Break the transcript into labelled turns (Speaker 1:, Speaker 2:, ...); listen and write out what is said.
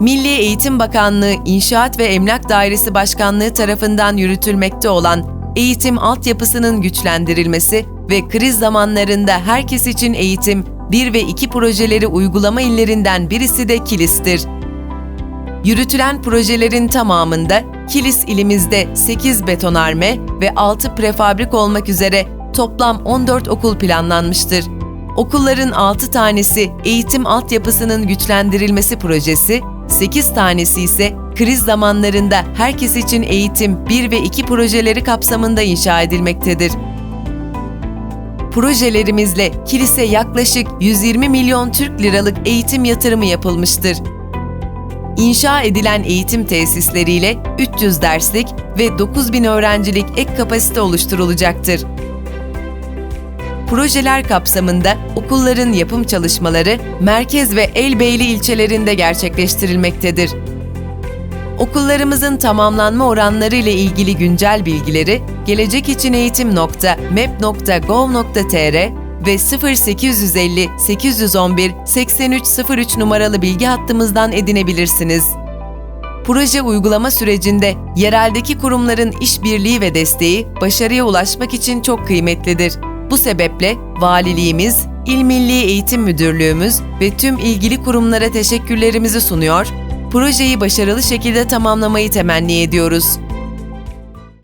Speaker 1: Milli Eğitim Bakanlığı İnşaat ve Emlak Dairesi Başkanlığı tarafından yürütülmekte olan eğitim altyapısının güçlendirilmesi ve kriz zamanlarında herkes için eğitim 1 ve 2 projeleri uygulama illerinden birisi de Kilis'tir. Yürütülen projelerin tamamında Kilis ilimizde 8 betonarme ve 6 prefabrik olmak üzere toplam 14 okul planlanmıştır. Okulların 6 tanesi eğitim altyapısının güçlendirilmesi projesi, 8 tanesi ise kriz zamanlarında herkes için eğitim 1 ve 2 projeleri kapsamında inşa edilmektedir. Projelerimizle kilise yaklaşık 120 milyon Türk liralık eğitim yatırımı yapılmıştır. İnşa edilen eğitim tesisleriyle 300 derslik ve 9000 öğrencilik ek kapasite oluşturulacaktır. Projeler kapsamında okulların yapım çalışmaları merkez ve Elbeyli ilçelerinde gerçekleştirilmektedir. Okullarımızın tamamlanma oranları ile ilgili güncel bilgileri gelecekiçineğitim.mep.gov.tr ve 0850 811 8303 numaralı bilgi hattımızdan edinebilirsiniz. Proje uygulama sürecinde yereldeki kurumların işbirliği ve desteği başarıya ulaşmak için çok kıymetlidir. Bu sebeple valiliğimiz, İl Milli Eğitim Müdürlüğümüz ve tüm ilgili kurumlara teşekkürlerimizi sunuyor, projeyi başarılı şekilde tamamlamayı temenni ediyoruz.